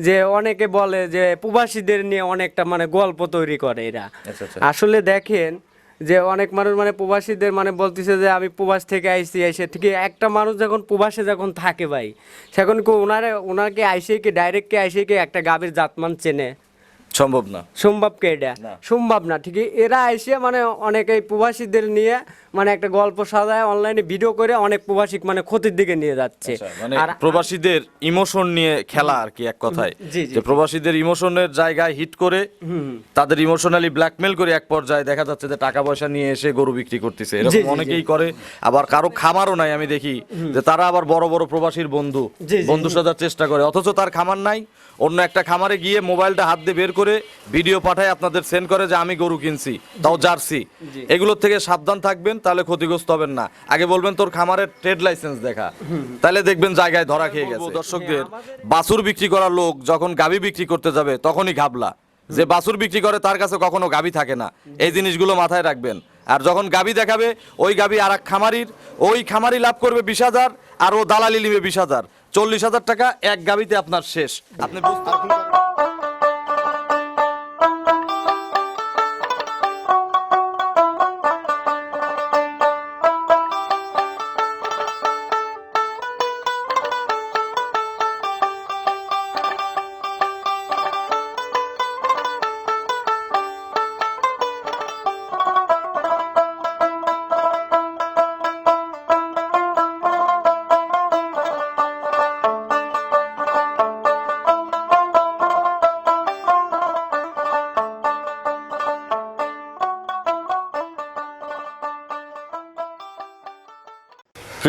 যে অনেকে বলে যে প্রবাসীদের নিয়ে অনেকটা মানে গল্প তৈরি করে এরা আচ্ছা, আচ্ছা। আসলে দেখেন যে অনেক মানুষ মানে প্রবাসীদের মানে বলতেছে যে আমি প্রবাস থেকে আইসি এসে ঠিক একটা মানুষ যখন প্রবাসে যখন থাকে ভাই সেখন কি ওনারে ওনাকে আইসে কি ডাইরেক্ট কে আইসে কি একটা গাভীর জাতমান চেনে সম্ভব না। সম্ভব কে এটা সম্ভব না ঠিক এরা এসে মানে অনেকে প্রবাসীদের নিয়ে মানে একটা গল্প সাজায় অনলাইনে ভিডিও করে অনেক প্রবাসী মানে ক্ষতির দিকে নিয়ে যাচ্ছে। আচ্ছা, মানে আর প্রবাসীদের ইমোশন নিয়ে খেলা আর কি এক কথায়। যে প্রবাসীদের ইমোশনের জায়গায় হিট করে তাদের ইমোশনালি ব্ল্যাকমেল করে এক পর্যায়ে দেখা যাচ্ছে যে টাকা পয়সা নিয়ে এসে গরু বিক্রি করতেছে। এরকম অনেকেই করে আবার কারও খামারও নাই আমি দেখি যে তারা আবার বড় বড় প্রবাসীর বন্ধু বন্ধু সাজার চেষ্টা করে অথচ তার খামার নাই অন্য একটা খামারে গিয়ে মোবাইলটা হাত দিয়ে বের করে ভিডিও পাঠায় আপনাদের সেন্ড করে যে আমি গরু কিনছি তাও জার্সি। এগুলোর থেকে সাবধান থাকবেন তাহলে ক্ষতিগ্রস্ত হবেন না। আগে বলবেন তোর খামারের ট্রেড লাইসেন্স দেখা। তাহলে দেখবেন জায়গায় ধরা খেয়ে গেছে। দর্শকদের বাছুর বিক্রি করা লোক যখন গাবি বিক্রি করতে যাবে তখনই ঘাবলা। যে বাছুর বিক্রি করে তার কাছে কখনো গাবি থাকে না। এই জিনিসগুলো মাথায় রাখবেন। আর যখন গাবি দেখাবে ওই গাবি আর এক খামারির ওই খামারি লাভ করবে বিশ হাজার আর ও দালালি নিবে বিশ হাজার। চল্লিশ হাজার টাকা এক গাবিতে আপনার শেষ। আপনি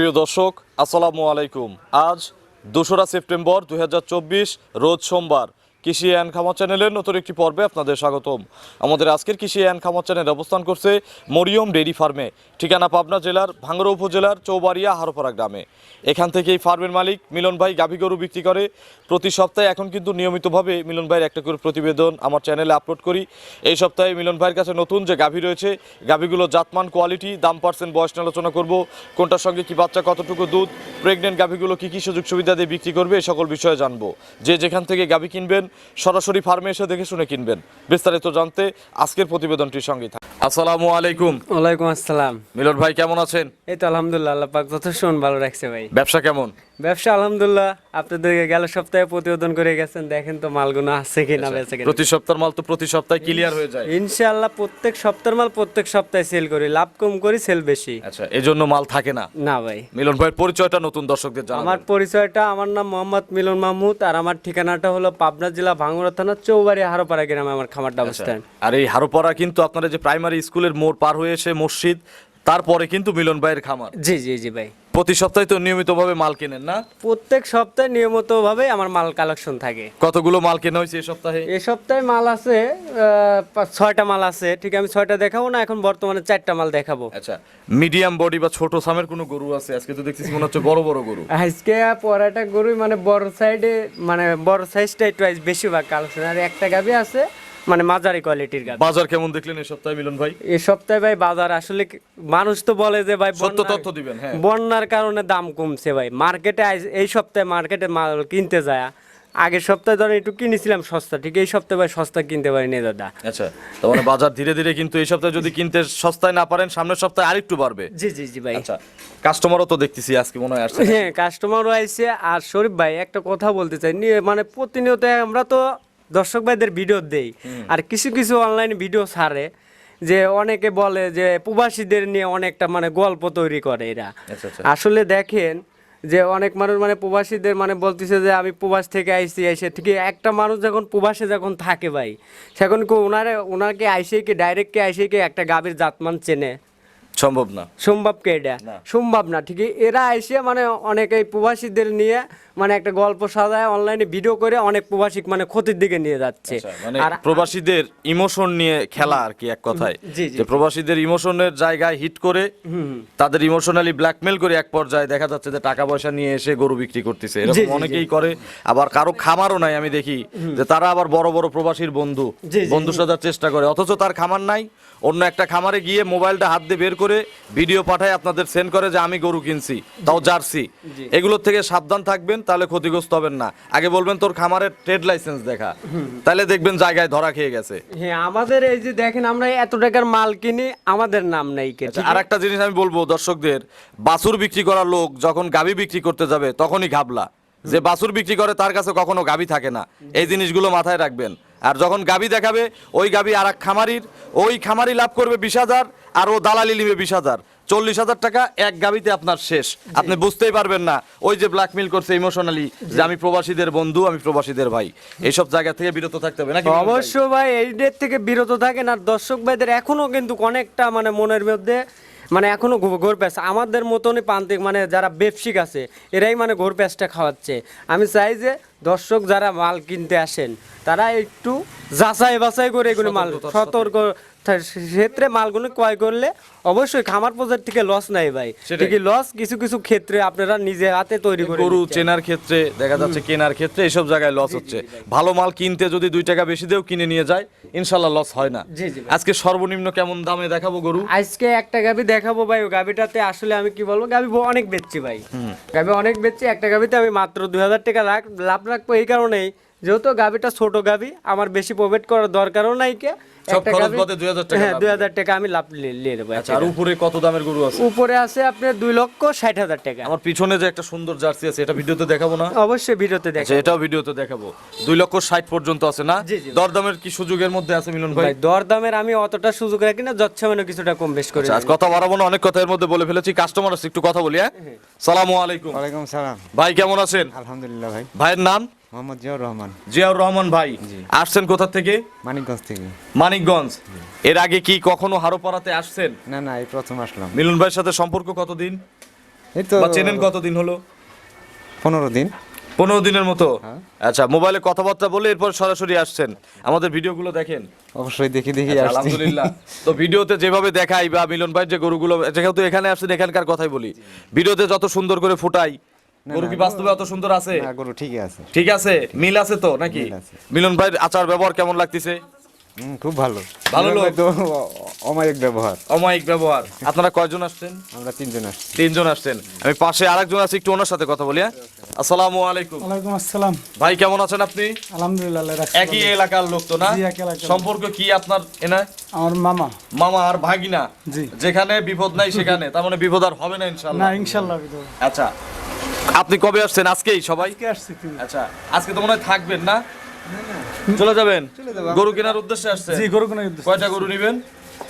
প্রিয় দর্শক আসসালামু আলাইকুম। আজ দোসরা সেপ্টেম্বর দু হাজার চব্বিশ রোজ সোমবার। কৃষি অ্যান্ড খামার চ্যানেলের নতুন একটি পর্বে আপনাদের স্বাগতম। আমাদের আজকের কৃষি অ্যান্ড খামার চ্যানেল অবস্থান করছে মরিয়ম ডেইরি ফার্মে, ঠিকানা পাবনা জেলার ভাঙ্গড়া উপজেলার চৌবাড়িয়া হারোপাড়া গ্রামে। এখান থেকে এই ফার্মের মালিক মিলন ভাই গাভী গরু বিক্রি করে। প্রতি সপ্তাহে এখন কিন্তু নিয়মিতভাবে মিলন ভাইয়ের একটা করে প্রতিবেদন আমার চ্যানেলে আপলোড করি। এই সপ্তাহে মিলন ভাইয়ের কাছে নতুন যে গাভী রয়েছে, গাভীগুলো জাতমান, কোয়ালিটি, দাম, পার্সেন্ট, বয়স নিয়ে আলোচনা করব, কোনটার সঙ্গে কি বাচ্চা, কতটুকু দুধ, প্রেগনেন্ট গাভীগুলো কী কী সুযোগ সুবিধা দিয়ে বিক্রি করবে, এই সকল বিষয়ে জানব। যে যেখান থেকে গাভী কিনবেন সরাসরি ফার্মে এসে দেখে শুনে কিনবেন। বিস্তারিত জানতে আজকের প্রতিবেদনটির সঙ্গে আসসালামু আলাইকুম। ওয়ালাইকুম আসসালাম। মিলন ভাই কেমন আছেন? এই তো আলহামদুলিল্লাহ আল্লাহ পাক যথেষ্ট ভালো রাখছে ভাই। ব্যবসা কেমন? ব্যবসা আলহামদুলিল্লাহ। আপনাদের গেল সপ্তাহে প্রতিবেদন করে গেছেন দেখেন তো মালগুলো আছে কিনা বেঁচে কিনা। প্রতি সপ্তাহের মাল তো প্রতি সপ্তাহে ক্লিয়ার হয়ে যায়। ইনশাআল্লাহ প্রত্যেক সপ্তাহের মাল প্রত্যেক সপ্তাহে সেল করি লাভ কম করি সেল বেশি। আচ্ছা এই জন্য মাল থাকে না? না ভাই। মিলন ভাইয়ের পরিচয়টা নতুন দর্শকদের জানাবেন। আমার পরিচয়টা আমার নাম মোহাম্মদ মিলন মাহমুদ আর আমার ঠিকানাটা হলো পাবনা জেলা ভাঙ্গুড়া থানা চৌবাড়ি হারোপাড়া গ্রামে আমার খামারটা অবস্থান। আর এই হারোপাড়া কিন্তু আপনারা যে প্রাইমারি স্কুলের মোড় পার হয়ে এসে মসজিদ তারপরে কিন্তু মিলন ভাইয়ের খামার। জি জি জি ভাই। প্রতি সপ্তাহে তো নিয়মিতভাবে মাল কেনেন না? প্রত্যেক সপ্তাহে নিয়মিত ভাবে আমার মাল কালেকশন থাকে। কতগুলো মাল কেনা হয়েছে এই সপ্তাহে? এই সপ্তাহে মাল আছে পাঁচ- ছয়টা মাল আছে। ঠিক আমি ছয়টা দেখাবো না এখন বর্তমানে চারটা মাল দেখাবো। আচ্ছা মিডিয়াম বডি বা ছোট সামের কোনো গরু আছে? আজকে তো দেখতেছি মনে হচ্ছে বড় বড় গরু। আজকে পরাটা গরুই মানে বড় সাইডে মানে বড় সাইজটা একটু আজ বেশিরভাগ কালেকশন। আর একটা গাবি আছে মানে মাঝারি কোয়ালিটির গাবি বাজার কেমন দেখলেন এই সপ্তাহে মিলন ভাই? এই সপ্তাহে ভাই বাজার আসলে মানুষ তো বলে যে ভাই সত্য তথ্য দিবেন হ্যাঁ। বন্যার কারণে দাম কমছে ভাই। মার্কেটে এই সপ্তাহে মার্কেটে মাল কিনতে যায়। আগের সপ্তাহে ধরেন একটু কিনেছিলাম সস্তা ঠিক এই সপ্তাহে ভাই সস্তা কিনতে পারিনি দাদা। আচ্ছা তার মানে বাজার ধীরে ধীরে কিন্তু এই সপ্তাহে যদি কিনতে সস্তায় না পারেন সামনের সপ্তাহে আরেকটু বাড়বে। জি জি জি ভাই। আচ্ছা কাস্টমারও তো দেখতেছি আজকে মনে হয় আসছে। হ্যাঁ কাস্টমারও আইছে। আর শরীফ ভাই একটা কথা বলতে চাই। মানে প্রতিনিয়ত আমরা তো দর্শক ভাইদের ভিডিও দেই। আর কিছু কিছু অনলাইন ভিডিও ছাড়ে যে অনেকে বলে যে প্রবাসীদের নিয়ে অনেকটা মানে গল্প তৈরি করে এরা। আচ্ছা, আচ্ছা। আসলে দেখেন যে অনেক মানুষ মানে প্রবাসীদের মানে বলতেছে যে আমি প্রবাস থেকে আইসি এসে ঠিক একটা মানুষ যখন প্রবাসে যখন থাকে ভাই সেখন কি ওনারে ওনাকে আইসে কি ডাইরেক্ট কি আইসে কি একটা গাভীর জাতমান চেনে? সম্ভব না। সম্ভব কে এটা? সম্ভব না ঠিক এরা এসে মানে অনেকে প্রবাসীদের নিয়ে মানে একটা গল্প সাজায় অনলাইনে ভিডিও করে অনেক প্রবাসী মানে ক্ষতির দিকে নিয়ে যাচ্ছে। আচ্ছা, মানে আর প্রবাসীদের ইমোশন নিয়ে খেলা আর কি এক কথায়। যে প্রবাসীদের ইমোশনের জায়গায় হিট করে তাদের ইমোশনালি ব্ল্যাকমেল করে এক পর্যায়ে দেখা যাচ্ছে যে টাকা পয়সা নিয়ে এসে গরু বিক্রি করতেছে। এরকম অনেকেই করে আবার কারও খামারও নাই আমি দেখি যে তারা আবার বড় বড় প্রবাসীর বন্ধু বন্ধু সাজার চেষ্টা করে। অথচ তার খামার নাই অন্য একটা খামারে গিয়ে মোবাইলটা হাত দিয়ে বের করে ভিডিও পাঠায় আপনাদের সেন্ড করে যে আমি গরু কিনছি তাও জার্সি। এগুলোর থেকে সাবধান থাকবেন। তাহলে ক্ষতিগ্রস্ত হবেন না। আগে বলবেন তোর খামারের ট্রেড লাইসেন্স দেখা। তাহলে দেখবেন জায়গায় ধরা খেয়ে গেছে। হ্যাঁ আমাদের এই যে দেখেন আমরা এত টাকার মাল কিনি আমাদের নাম নেই আর একটা জিনিস আমি বলব দর্শকদের বাছুর বিক্রি করা লোক যখন গাবি বিক্রি করতে যাবে তখনই ঘাবলা। যে বাছুর বিক্রি করে তার কাছে কখনো গাবি থাকে না। এই জিনিসগুলো মাথায় রাখবেন। আর যখন গাবি দেখাবে ওই গাবি আর এক খামারির ওই খামারি লাভ করবে বিশ হাজার আর ও দালালি নিবে বিশ হাজার। চল্লিশ হাজার টাকা এক গাবিতে আপনার শেষ। আপনি বুঝতেই পারবেন না ওই যে ব্ল্যাকমেল করছে ইমোশনালি যে আমি প্রবাসীদের বন্ধু আমি প্রবাসীদের ভাই। এইসব জায়গা থেকে বিরত থাকতে হবে নাকি? অবশ্য ভাই এইদের থেকে বিরত থাকেন আর দর্শক ভাইদের এখনও কিন্তু অনেকটা মানে মনের মধ্যে মানে এখনও ঘোর প্যাঁচ আমাদের মতনই প্রান্তিক মানে যারা ব্যবসায়িক আছে এরাই মানে ঘোর প্যাঁচটা খাওয়াচ্ছে। আমি চাই যে দর্শক যারা মাল কিনতে আসেন তারা একটু যাচাই বাছাই করে এগুলো মাল সতর্ক ক্ষেত্রে মালগুলো ক্রয় করলে অবশ্যই খামার পর্যায়ে থেকে লস নাই ভাই। ঠিকই লস কিছু কিছু ক্ষেত্রে আপনারা নিজে হাতে তৈরি করে গরু চেনার ক্ষেত্রে দেখা যাচ্ছে কেনার ক্ষেত্রে এইসব জায়গায় লস হচ্ছে। ভালো মাল কিনতে যদি দুই টাকা বেশি দিয়েও কিনে নিয়ে যায় ইনশাল্লাহ লস হয় না। আজকে সর্বনিম্ন কেমন দামে দেখাবো গরু? আজকে একটা গাবি দেখাবো ভাই গাবিটাতে আসলে আমি কি বলব গাবি অনেক বেচছি ভাই। গাবি অনেক বেচছি একটা গাবিতে আমি মাত্র দুই হাজার টাকা রাখ লাভ রাখব এই কারণেই। যেহেতু গাবিটা ছোট গাবি আমার বেশি প্রোভাইড করার দরকারও নাই কে। একটা খরচ গাভী- বাদে 2000 টাকা হ্যাঁ দুই হাজার টাকা আমি লাভ নিয়ে নিয়ে আচ্ছা আর উপরে কত দামের গরু আছে? উপরে আছে আপনার দুই লক্ষ ষাট হাজার টাকা। আমার পিছনে যে একটা সুন্দর জার্সি আছে এটা ভিডিওতে দেখাবো না? অবশ্যই ভিডিওতে আচ্ছা এটাও ভিডিওতে দেখাবো। দুই লক্ষ ষাট পর্যন্ত আছে না। দরদামের কি সুযোগের মধ্যে আছে মিলন ভাই? ভাই দর দামের আমি অতটা সুযোগ রাখি না যচ্ছে মানে কিছুটা কম বেশ করে আচ্ছা, আজ কথা বাড়াবো না অনেক কথা এর মধ্যে বলে ফেলেছি কাস্টমার আছে একটু কথা বলি হ্যাঁ। সালামু আলাইকুম। ওয়ালাইকুম সালাম। ভাই কেমন আছেন? আলহামদুলিল্লাহ ভাই। ভাইয়ের নাম? মোহাম্মদ জিয়াউর রহমান। জিয়াউর রহমান ভাই আসছেন কোথা থেকে? মানিকগঞ্জ থেকে। মানিকগঞ্জ। এর আগে কি কখনো হারোপাড়াতে আসছেন? না না এই প্রথম আসলাম। মিলন ভাইয়ের সাথে সম্পর্ক কতদিন? এই তো বা চেনেন কতদিন হলো? পনেরো দিন। পনেরো দিনের মতো? হ্যাঁ। আচ্ছা মোবাইলে কথাবার্তা বলে এরপর সরাসরি আসছেন। আমাদের ভিডিওগুলো দেখেন। অবশ্যই দেখি দেখি আচ্ছা, আলহামদুলিল্লাহ। তো ভিডিওতে যেভাবে দেখাই বা মিলন ভাই যে গরুগুলো যেহেতু এখানে আসছেন এখানকার কথাই বলি। ভিডিওতে যত সুন্দর করে ফুটাই গরু কি বাস্তবে অত সুন্দর আছে? না গরু ঠিকই আছে। ঠিক আছে মিল আছে তো নাকি? মিলন ভাইয়ের আচার ব্যবহার কেমন লাগতেছে? খুব ভালো। ভালো লোক। তো অমায়িক ব্যবহার। অমায়িক ব্যবহার। আপনারা কয়জন আসছেন? আমরা তিনজন আসছি। তিনজন আসছেন। আমি পাশে আরেকজন আছে একটু ওনার সাথে কথা বলি হ্যাঁ? আসসালামু আলাইকুম। ওয়ালাইকুম আসসালাম। ভাই কেমন আছেন আপনি? আলহামদুলিল্লাহ একই এলাকার লোক তো না। সম্পর্ক কি আপনার এনা? আমার মামা। মামা আর ভাগিনা? জি। যেখানে বিপদ নাই সেখানে। তার মানে বিপদ আর হবে না না ইনশাআল্লাহ ইনশাল্লাহ আচ্ছা আপনি কবে আসছেন? আজকেই সবাই? আচ্ছা আজকে তো মনে হয় থাকবেন না? চলে যাবেন? গরু কেনার উদ্দেশ্যে আসছে জি গরু কোনো উদ্দেশ্য কয়টা গরু নেবেন?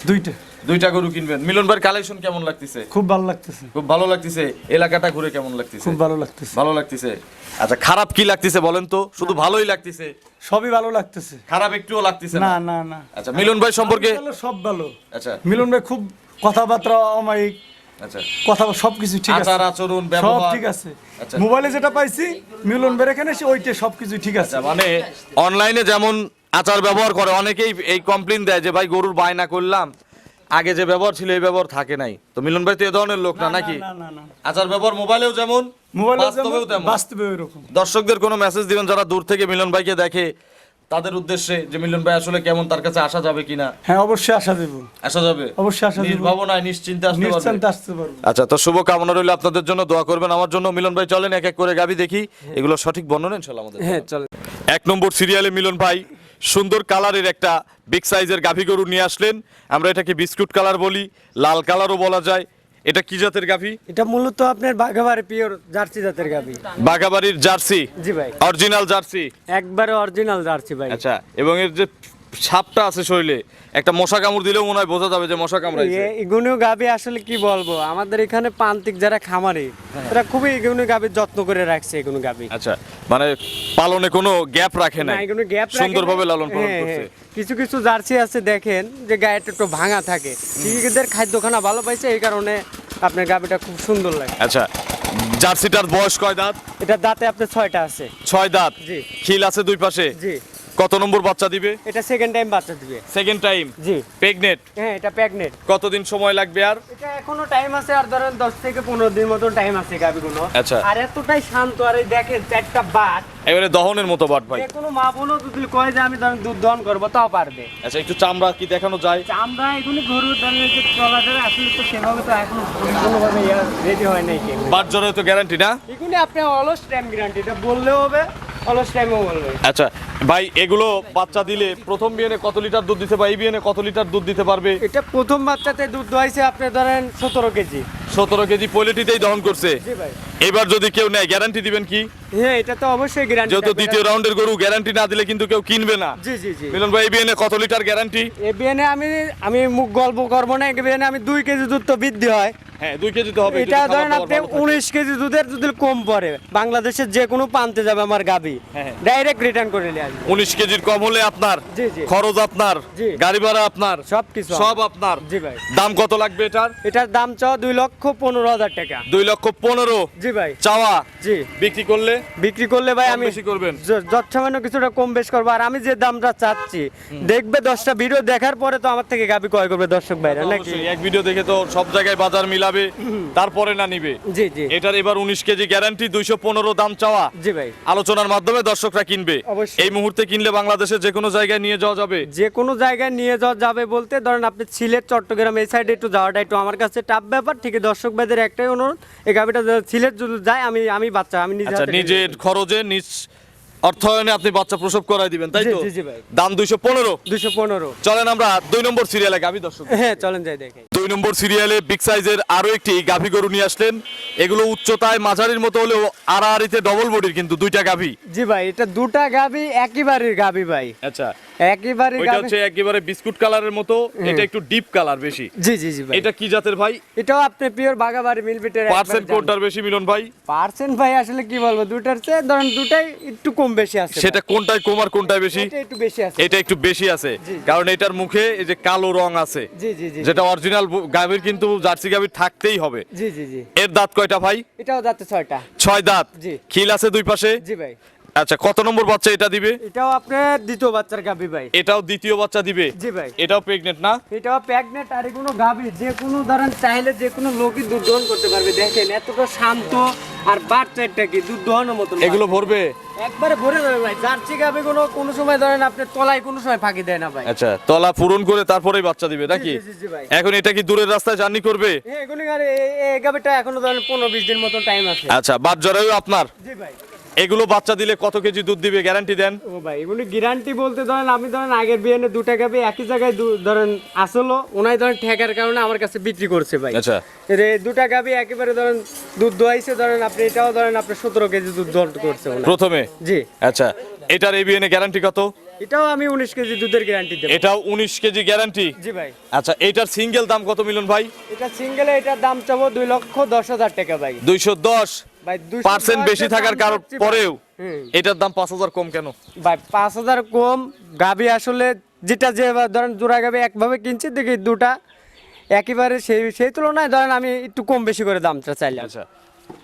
দুইটা। দুইটা গরু কিনবেন। মিলন ভাইয়ের কালেকশন কেমন লাগতেছে? খুব ভালো লাগতেছে। খুব ভালো লাগতেছে। এলাকাটা ঘুরে কেমন লাগতেছে? খুব ভালো লাগতেছে। ভালো লাগতেছে। আচ্ছা খারাপ কি লাগতেছে বলেন তো? শুধু ভালোই লাগতেছে? সবই ভালো লাগতেছে। খারাপ একটুও লাগতেছে না? না না না। আচ্ছা মিলন ভাই সম্পর্কে সব ভালো। আচ্ছা। মিলন ভাই খুব কথাবার্তা অমায়িক। আচ্ছা। কথা সবকিছু ঠিক আছে। আচার আচরণ সব ঠিক আছে। আচ্ছা। মোবাইলে যেটা পাইছি মিলন ভাই এখানে ওইটা সবকিছু ঠিক আছে। আচ্ছা, মানে অনলাইনে যেমন আচার ব্যবহার করে অনেকেই এই কমপ্লেন দেয় যে ভাই গরুর বায়না করলাম। আগে যে ব্যবহার ছিল এই ব্যবহার থাকে নাই। তো মিলন ভাই তো এ ধরনের লোক না নাকি? আচার ব্যবহার মোবাইলেও যেমন মোবাইলে বাস্তবেও তেমন। দর্শকদের কোনো মেসেজ দিবেন যারা দূর থেকে মিলন ভাইকে দেখে তাদের উদ্দেশ্যে যে মিলন ভাই আসলে কেমন তার কাছে আসা যাবে কিনা? হ্যাঁ অবশ্যই আশা দেবো আসা যাবে? অবশ্যই আসা দেবো নির্ভাবনায় নিশ্চিন্তে আসতে পারবে? নিশ্চিন্তে আসতে পারব। আচ্ছা তো শুভ কামনা রইল আপনাদের জন্য দোয়া করবেন আমার জন্য। মিলন ভাই চলেন এক এক করে গাবি দেখি। এগুলো সঠিক বর্ণনা ইনশাল্লাহ আমাদের হ্যাঁ চল এক নম্বর সিরিয়ালে মিলন ভাই সুন্দর কালারের একটা বিগ সাইজের গাভী গরু নিয়ে আসলেন। আমরা এটাকে বিস্কুট কালার বলি লাল কালারও বলা যায়। এটা কি জাতের গাভী? এটা মূলত আপনার বাঘাবাড়ি পিওর জার্সি জাতের গাভি। বাঘাবাড়ির জার্সি? জি ভাই। Original jersey? একবারে অরিজিনাল জার্সি ভাই। আচ্ছা এবং এর যে ছাপটা আছে শরীরে। একটা মশা কামড় দিলেও মনে হয় বোঝা যাবে যে মশা কামড়াইছে। এগুলো গাবি আসলে কি বলব? আমাদের এখানে প্রান্তিক যারা খামারে তারা খুবই এগুলো গাবির যত্ন করে রাখছে এগুলো গাবি আচ্ছা মানে পালনে কোনো গ্যাপ রাখে না না, গ্যাপ রাখে সুন্দরভাবে লালন পালন হ্যাঁ, করছে। হ্যাঁ। কিছু কিছু জার্সি আছে দেখেন যে গায়েটা একটু ভাঙা থাকে। এদের খাদ্যখানা ভালো পাইছে এই কারণে আপনার গাবিটা খুব সুন্দর লাগে। আচ্ছা জার্সিটার বয়স কয় দাঁত? এটা দাঁতে আপনার ছয়টা আছে। ছয় দাঁত। জি। খিল আছে দুই পাশে? জি। কত নম্বর বাচ্চা দিবে? এটা সেকেন্ড টাইম বাচ্চা দিবে। সেকেন্ড টাইম জি। প্রেগনেট হ্যাঁ এটা প্যাগনেট কতদিন সময় লাগবে আর? এটা এখনও টাইম আছে আর ধরেন দশ থেকে পনেরো দিন মতন টাইম আছে গাবিগুলো। আচ্ছা। আর এতটাই শান্ত আর এই দেখেন চারটা বাট এবারে দহনের মতো বাট ভাই। কোনো মা বোনও যদি কয় যে আমি ধরেন দুধ দহন করব তাও পারবে। আচ্ছা একটু চামড়া কি দেখানো যায়? আমরা এগুলি গরু ধরেন যে চলাচলে আসলে তো সেভাবে তো এখনও পরিপূর্ণভাবে রেডি হয় নাই বাট জ্বরের তো গ্যারান্টি না? এগুলি আপনি অলস টাইম গ্যারান্টি এটা বললেও হবে। আচ্ছা ভাই এগুলো বাচ্চা দিলে প্রথম বিয়েনে কত লিটার দুধ দিতে পারবে? এই বিয়েনে কত লিটার দুধ দিতে পারবে? এটা প্রথম বাচ্চাতে দুধ দোয়াইছে আপনি ধরেন সতেরো কেজি। সতেরো কেজি পোলিটিতেই দহন করছে। এবার যদি কেউ নেয় গ্যারান্টি দিবেন কি? হ্যাঁ এটা তো অবশ্যই গ্যারান্টি যেহেতু দ্বিতীয় রাউন্ডের গরু গ্যারান্টি না দিলে কিন্তু কেউ কিনবে না। জি জি জি। মিলন ভাই এই বিয়েনে কত লিটার গ্যারান্টি এবিএনে আমি আমি মুখ গল্প করব না এবিএনে আমি দুই কেজি দুধ তো বৃদ্ধি হয়। হ্যাঁ দুই কেজি তো হবে এটা ধরেন আপনি উনিশ কেজি দুধের যদি কম পড়ে বাংলাদেশের যে কোনো পান্তে যাবে আমার গাবি। ডাইরেক্ট রিটার্ন করে নিয়ে আসবে। উনিশ কেজির কম হলে আপনার জি, জি। খরচ আপনার গাড়ি ভাড়া আপনার সব কিছু সব আপনার। জি ভাই। দাম কত লাগবে এটার? এটার দাম চাও দুই লক্ষ পনেরো হাজার টাকা। দুই লক্ষ পনেরো। জি ভাই। চাওয়া? জি। বিক্রি করলে? বিক্রি করলে ভাই আমি বেশি করবেন? যৎসামান্য কিছুটা কম বেশ করব। আর আমি যে দামটা চাচ্ছি দেখবে দশটা ভিডিও দেখার পরে তো আমার থেকে গাবি ক্রয় করবে দর্শক ভাইরা নাকি? এক ভিডিও দেখে তো সব জায়গায় বাজার মিলাবে তারপরে না নিবে। জি জি। এটার এবার উনিশ কেজি গ্যারান্টি দুইশো পনেরো দাম চাওয়া। জি ভাই। আলোচনার মাধ্যমে দর্শকরা কিনবে। অবশ্যই। এই মুহূর্তে কিনলে বাংলাদেশের যে কোনো জায়গায় নিয়ে যাওয়া যাবে। যে কোনো জায়গায় নিয়ে যাওয়া যাবে বলতে ধরেন আপনি সিলেট চট্টগ্রাম এই সাইডে একটু যাওয়াটা একটু আমার কাছে টাফ ব্যাপার ঠিক আছে দর্শক ভাইদের একটাই অনুরোধ এই গাভীটা সিলেট যদি যায় আমি আমি বাচ্চা আমি নিজে আচ্ছা নিজের খরচে নিজ অর্থায়নে আপনি বাচ্চা প্রসব করাই দিবেন তাই তো। দাম দুইশো পনেরো। দুশো পনেরো। চলেন আমরা দুই নম্বর সিরিয়ালে গাভি দর্শক। হ্যাঁ চলেন যাই দেখে। দুই নম্বর সিরিয়ালে বিগ সাইজের আরও একটি গাভি গরু নিয়ে আসলেন। এগুলো উচ্চতায় মাঝারির মতো হলেও আড়াআড়িতে ডবল বডির কিন্তু দুইটা গাভি। জি ভাই এটা দুটা গাবি একই বাড়ির গাবি ভাই। আচ্ছা। ওইটা গাবি হচ্ছে একেবারে বিস্কুট কালারের মতো এটা একটু ডিপ কালার বেশি। জি জি জি ভাই। এটা কি জাতের ভাই? এটাও আপনি পিওর বাগাবাড়ি মিলবিটের পার্সেন্ট কোনটার বেশি মিলন ভাই? পার্সেন্ট ভাই আসলে কি বলব দুটার চেয়ে ধরেন দুটাই একটু কম বেশি আছে সেটা কোনটায় কম আর কোনটায় বেশি? এটা একটু বেশি আছে। এটা একটু বেশি আছে। কারণ এটার মুখে এই যে কালো রং আছে জি জি জি। যেটা অরিজিনাল গাভীর কিন্তু জার্সি গাভীর থাকতেই হবে। জি জি জি। এর দাঁত কয়টা ভাই? এটাও দাঁত ছয়টা। ছয় দাঁত। জি। খিল আছে দুই পাশে? জি ভাই। আচ্ছা কত নম্বর বাচ্চা এটা দিবে? এটাও আপনার দ্বিতীয় বাচ্চার গাবি ভাই। এটাও দ্বিতীয় বাচ্চা দিবে? জি ভাই। এটাও প্রেগনেন্ট না? এটাও প্যাগনেট আর কোনো গাবি যে কোনো ধরেন চাইলে যে কোনো লোকই দুধ দহন করতে পারবে। দেখেন এতটা শান্ত আর বাচ্চাটা কি দুধ দহনের মতন এগুলো ভরবে? একবারে ভরে যাবে ভাই। জার্সি গাবি কোনো কোনো সময় ধরেন আপনি তলায় কোনো সময় ফাঁকি দেয় না ভাই। আচ্ছা তলা পূরণ করে তারপরেই বাচ্চা দিবে নাকি? জি, জি, জি, ভাই। এখন এটা কি দূরের রাস্তায় জার্নি করবে? এগুলি আর এই- এই গাবিটা এখনও ধরেন পনেরো বিশ দিন মতন টাইম আছে। আচ্ছা বাদ জরায়ু আপনার? জি ভাই। এগুলো বাচ্চা দিলে কত কেজি দুধ দিবে গ্যারান্টি দেন? ও ভাই এগুলি গ্যারান্টি বলতে ধরেন আমি ধরেন আগের বিয়ানে দুটা গাবি একই জায়গায় ধরেন আসলো ওনাই ধরেন ঠেকার কারণে আমার কাছে বিক্রি করছে ভাই। আচ্ছা। এর এই দুটা গাবি একেবারে ধরেন দুধ দোয়াইছে ধরেন আপনি এটাও ধরেন আপনি সতেরো কেজি দুধ দহন করছে। প্রথমে? জি। আচ্ছা এটার এবিএনে গ্যারান্টি কত? এটাও আমি উনিশ কেজি দুধের গ্যারান্টি দেবো। এটাও উনিশ কেজি গ্যারান্টি জি ভাই। আচ্ছা এটার সিঙ্গেল দাম কত মিলন ভাই? এটা সিঙ্গেলে এটার দাম চাবো দুই লক্ষ দশ হাজার টাকা ভাই। দুইশো দশ। ভাই দুইশো পার্সেন্ট বেশি থাকার কারণ পরেও এটার দাম পাঁচ হাজার কম কেন? ভাই পাঁচ হাজার কম গাবি আসলে যেটা যে ধরেন জোড়া গাবি একভাবে কিনছি দেখি দুটা। একেবারে সেই সেই তুলনায় ধরেন আমি একটু কম বেশি করে দামটা চাইলাম। আচ্ছা।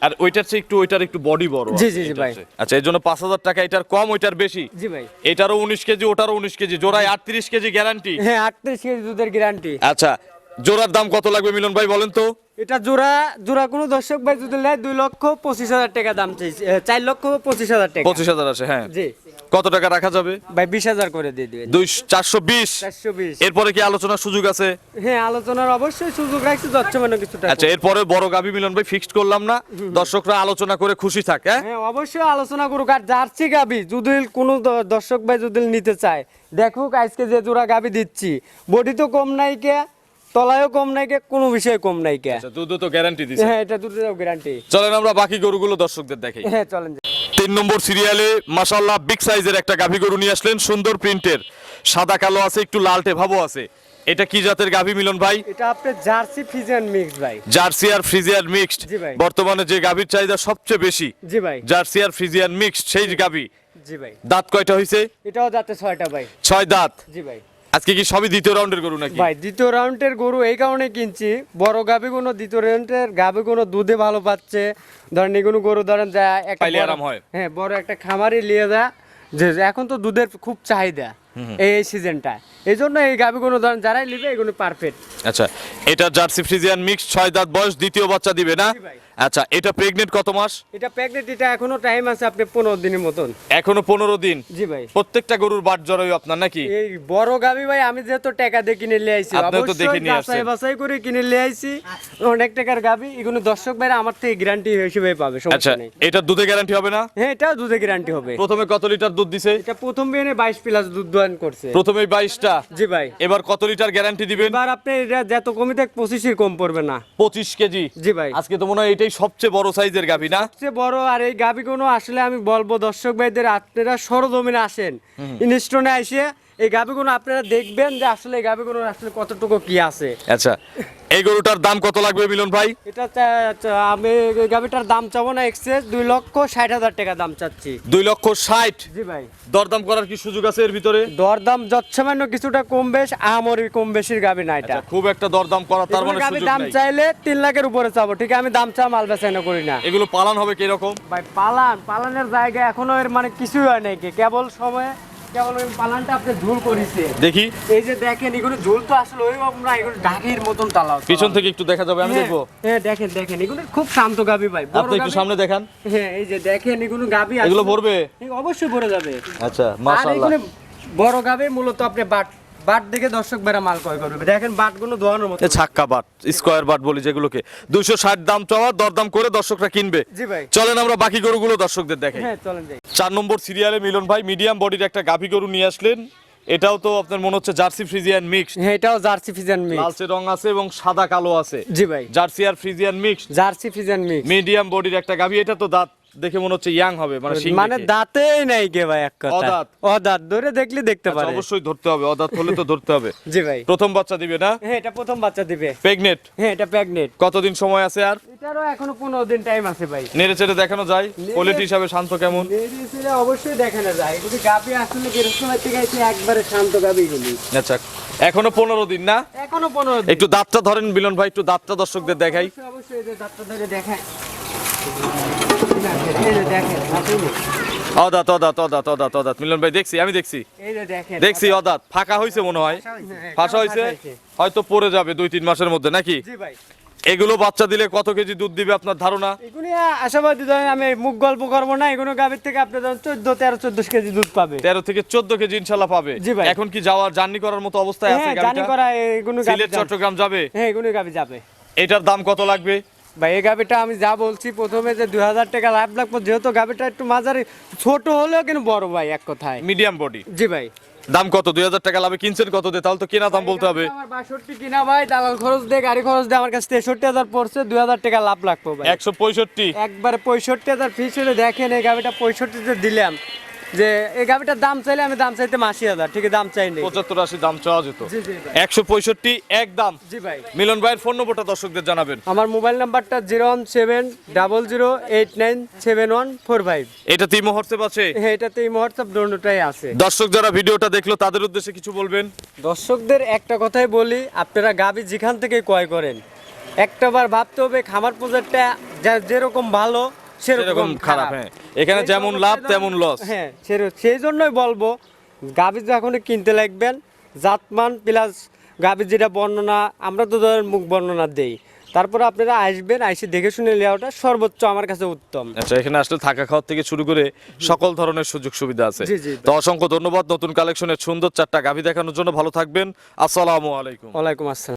আর ওইটার চেয়ে একটু ওইটার একটু বডি বড় জি, জি, ভাই। আচ্ছা এর জন্য পাঁচ হাজার টাকা এটার কম ওইটার বেশি? জি ভাই। এটারও উনিশ কেজি ওটারও উনিশ কেজি জোড়ায় আটত্রিশ কেজি গ্যারান্টি হ্যাঁ আটত্রিশ কেজি দুধের গ্যারান্টি আচ্ছা জোড়ার দাম কত লাগবে মিলন ভাই বলেন তো? এটা জোড়া জোড়া কোনো দর্শক ভাই যদি নেয় দুই লক্ষ পঁচিশ হাজার টাকা দাম চাইছে চার লক্ষ পঁচিশ হাজার টাকা। পঁচিশ হাজার আছে হ্যাঁ। জি। কত টাকা রাখা যাবে? ভাই বিশ হাজার করে দিয়ে দিবেন। দুই চারশো বিশ? চারশো বিশ। এরপরে কি আলোচনার সুযোগ আছে? হ্যাঁ আলোচনার অবশ্যই সুযোগ রাখছি যৎসামান্য কিছুটা আচ্ছা এরপরে বড় গাবি মিলন ভাই ফিক্সড করলাম না। দর্শকরা আলোচনা করে খুশি থাক হ্যাঁ? হ্যাঁ অবশ্যই আলোচনা করুক। আর জার্সি গাবি যদি কোনো দর্শক ভাই যদি নিতে চায় দেখুক আজকে যে জোড়া গাবি দিচ্ছি। বডি তো কম নাই কে। তলায়ও কম নাই কে কোনো বিষয়ে কম নাই কে। আচ্ছা দুধ তো গ্যারান্টি দিছে। হ্যাঁ এটা গ্যারান্টি চলেন আমরা বাকি গরুগুলো দর্শকদের দেখাই। হ্যাঁ চলেন তিন নম্বর সিরিয়ালে মাশাল্লাহ বিগ সাইজের একটা গাভী গরু নিয়ে আসলেন সুন্দর প্রিন্টের। সাদা কালো আছে একটু লালটে ভাবও আছে। এটা কি জাতের গাভী মিলন ভাই? এটা আপনার জার্সি ফিজিয়ান মিক্স ভাই। জার্সি আর ফ্রিজিয়ান মিক্সড জি ভাই। বর্তমানে যে গাভীর চাহিদা সবচেয়ে বেশি জি ভাই। জার্সি আর ফ্রিজিয়ান মিক্সড সেই গাভী। জি ভাই। দাঁত কয়টা হয়েছে এটাও যাতে ছয়টা ভাই। ছয় দাঁত। জি ভাই। আজকে কি সবই দ্বিতীয় রাউন্ডের গরু নাকি? ভাই দ্বিতীয় রাউন্ডের গরু এই কারণে কিনছি। বড় গাভি কোনো দ্বিতীয় রাউন্ডের গাভি কোনো দুধে ভালো পাচ্ছে। ধরেন এগুলো গরু ধরেন যা একটা আরাম হয়। হ্যাঁ বড় একটা খামারি নিয়ে যা যে এখন তো দুধের খুব চাহিদা এই সিজনটা এই জন্য এই গাভিগুলো ধরেন যারাই নেবে এগুলো পারফেক্ট আচ্ছা এটা জার্সি ফ্রিজিয়ান মিক্স ছয় দাঁত বয়স দ্বিতীয় বাচ্চা দিবে না? ভাই। আচ্ছা এটা প্রেগনেন্ট কত মাস? এটা প্রেগনেন্ট এটা এখনও টাইম আছে আপনি পনেরো দিনের মতন। এখনও পনেরো দিন? জি ভাই। প্রত্যেকটা গরুর বাট জড়াই আপনার নাকি? এই বড় গাবি ভাই আমি যেহেতু টাকা দিয়ে কিনে নিয়ে আইছি আপনিও তো দেখে নিয়ে আসছেন। বাছাই করে কিনে নিয়ে আইছি। অনেক টাকার গাবি এগুলো দর্শক ভাইরা আমার থেকে গ্যারান্টি হিসেবে পাবে আচ্ছা সমস্যা নেই। এটা দুধে গ্যারান্টি হবে না? হ্যাঁ এটাও দুধে গ্যারান্টি হবে। প্রথমে কত লিটার দুধ দিছে? এটা প্রথম বিয়ানে বাইশ প্লাস দুধ দোয়ান করছে। প্রথমে বাইশটা? জি ভাই। এবার কত লিটার গ্যারান্টি দিবেন? এবার আপনি এটা যত কমই থাক পঁচিশের কম পড়বে না। পঁচিশ কেজি? জি ভাই। আজকে তো মনে হয় এটাই সবচেয়ে বড় সাইজের গাভী না? সবচেয়ে বড় আর এই গাবিগুলো আসলে আমি বলব দর্শক ভাইদের আপনারা সরজমিনে আসেন। ইনস্টনে এসে এই গাবিগুলো আপনারা দেখবেন যে আসলে এই গাবিগুলো আসলে কতটুকু কি আছে। আচ্ছা এই গরুটার দাম কত লাগবে মিলন ভাই? এটা আমি গাবিটার দাম চাবো না এক্সেস দুই লক্ষ ষাট হাজার টাকা দাম চাচ্ছি। দুই লক্ষ ষাট? জি ভাই। দরদাম করার কি সুযোগ আছে এর ভিতরে? দরদাম যৎসামান্য কিছুটা কম বেশ আমরি কম বেশির গাবি না এটা। আচ্ছা, খুব একটা দরদাম করা তার মানে সুযোগ দাম চাইলে তিন লাখের উপরে চাবো ঠিক আছে? আমি দাম চা মাল বেচাইনা করি না। এগুলো পালন হবে কীরকম? ভাই পালান পালানের জায়গা এখনও এর মানে কিছুই হয় নাই কি কেবল সময়ে কেবল ওই পালানটা আপনি ঝুল করেছে। দেখি। এই যে দেখেন এগুলো ঝুল তো আসলে ওই রকম এগুলো ঢাকির মতন তালাও পিছন থেকে একটু দেখা যাবে আমি হ্যাঁ, দেখব। হ্যাঁ দেখেন দেখেন এগুলো খুব শান্ত গাবি ভাই আপনি একটু সামনে দেখান। হ্যাঁ এই যে দেখেন এগুলো গাবি এগুলো ভরবে? অবশ্যই ভরে যাবে। আচ্ছা আর মাশাআল্লাহ। এগুলো বড় গাবে মূলত আপনি বাট বাট দেখে দর্শক বেড়া মাল ক্রয় করবে। দেখেন বাটগুলো ধোয়ানোর মতো। ছাক্কা বাট স্কোয়ার বাট বলি যেগুলোকে। দুইশো ষাট দাম চাওয়া দরদাম করে দর্শকরা কিনবে। জি ভাই। চলেন আমরা বাকি গরুগুলো দর্শকদের দেখাই। হ্যাঁ চলেন যাই। চার নম্বর সিরিয়ালে মিলন ভাই মিডিয়াম বডির একটা গাভী গরু নিয়ে আসলেন। এটাও তো আপনার মনে হচ্ছে জার্সি ফ্রিজিয়ান মিক্স হ্যাঁ এটাও জার্সি ফিজান মিক্স লালচে রং আছে এবং সাদা কালো আছে। জি ভাই। জার্সি আর Friesian mix jersey mix medium বডির একটা গাভী এটা তো দাঁত। দেখে মনে হচ্ছে ইয়াং হবে মানে মানে। দাঁতেই নাই কে ভাই এক কথা। অদাঁত। অদাঁত ধরে দেখলে দেখতে আচ্ছা, পারে। অবশ্যই ধরতে হবে অদাঁত হলে তো ধরতে হবে। জি ভাই। প্রথম বাচ্চা দিবে না? হ্যাঁ এটা প্রথম বাচ্চা দিবে। প্রেগনেট হ্যাঁ এটা প্রেগনেন্ট কতদিন সময় আছে আর? এটারও এখনও পনেরো দিন টাইম আছে ভাই। নেড়ে চেড়ে দেখানো যায় কোয়ালিটি হিসাবে শান্ত কেমন? লেডিসেরা অবশ্যই দেখানো যায়। এগুলি গাবি আসলে বেরোসময় থেকে এসে একবারে শান্ত গাবি এগুলি আচ্ছা এখনও পনেরো দিন না? এখনও পনেরো দিন। একটু দাঁতটা ধরেন মিলন ভাই একটু দাঁতটা দর্শকদের দেখাই। অবশ্যই, দাঁতটা ধরে দেখায় অদাত অদাত অদাত অদাত অদাত। মিলন ভাই দেখছি আমি দেখছি। দেখছি অদাত। ফাঁকা হয়েছে মনে হয়। ফাঁসা হয়েছে হয়তো পড়ে যাবে দুই তিন মাসের মধ্যে নাকি? এগুলো বাচ্চা দিলে কত কেজি দুধ দিবে আপনার ধারণা? এগুলি আশাবাদী ধরেন আমি মুখ গল্প করব না এগুলো গাবির থেকে আপনি ধরেন চোদ্দ তেরো চোদ্দ কেজি দুধ পাবে। তেরো থেকে চোদ্দ কেজি ইনশাল্লাহ পাবে। জি ভাই। এখন কি যাওয়ার জার্নি করার মতো অবস্থায় আছে হ্যাঁ করা এগুলো। চট্টগ্রাম যাবে? হ্যাঁ এগুলো গাবি যাবে। এটার দাম কত লাগবে? ভাই এই গাবিটা আমি যা বলছি প্রথমে যে দুই হাজার টাকা লাভ লাগবে যেহেতু গাবিটা একটু মাঝারি ছোট হলেও কিন্তু বড় ভাই এক কথায়। মিডিয়াম বডি জি ভাই। দাম কত? দুই হাজার টাকা লাভে কিনছেন কত দিয়ে? তাহলে তো কেনা দাম বলতে হবে। বাষট্টি কিনা ভাই দালাল খরচ দিয়ে গাড়ি খরচ দিয়ে আমার কাছে তেষট্টি হাজার পড়ছে দুই হাজার টাকা লাভ লাগবে ভাই। একশো পঁয়ষট্টি। একবারে পঁয়ষট্টি হাজার ফিস হলে দেখেন এই গাবিটা পঁয়ষট্টিতে দিলাম। যে এই গাবিটার দাম চাইলে আমি দাম চাইতে আশি হাজার ঠিক দাম চাইনি। পঁচাত্তর আশি দাম চাওয়া যেত। একশো পঁয়ষট্টি এক দাম। জি ভাই। মিলন ভাইয়ের ফোন নম্বরটা দর্শকদের জানাবেন। আমার মোবাইল নাম্বারটা zero one seven double zero eight nine seven one four five. এটা তিমো হোয়াটসঅ্যাপ আছে? হ্যাঁ এটাতে এই হোয়াটসঅ্যাপ দোনোটাই আছে। দর্শক যারা ভিডিওটা দেখল তাদের উদ্দেশ্যে কিছু বলবেন? দর্শকদের একটা কথাই বলি আপনারা গাবি যেখান থেকে ক্রয় করেন একটাবার ভাবতে হবে খামার প্রজেক্টটা যেরকম ভালো সেরকম খারাপ। হ্যাঁ। এখানে যেমন লাভ তেমন লস হ্যাঁ সেই জন্যই বলব গাবি যখন কিনতে লাগবেন জাতমান প্লাস গাবি যেটা বর্ণনা আমরা তো ধরেন মুখ বর্ণনা দেই। তারপরে আপনারা আসবেন আইসে দেখে শুনে নেওয়াটা সর্বোচ্চ আমার কাছে উত্তম। আচ্ছা এখানে আসলে থাকা খাওয়ার থেকে শুরু করে সকল ধরনের সুযোগ সুবিধা আছে। তো অসংখ্য ধন্যবাদ নতুন কালেকশনের সুন্দর চারটা গাভী দেখানোর জন্য। ভালো থাকবেন। আসসালামু আলাইকুম। ওয়ালাইকুম আসসালাম।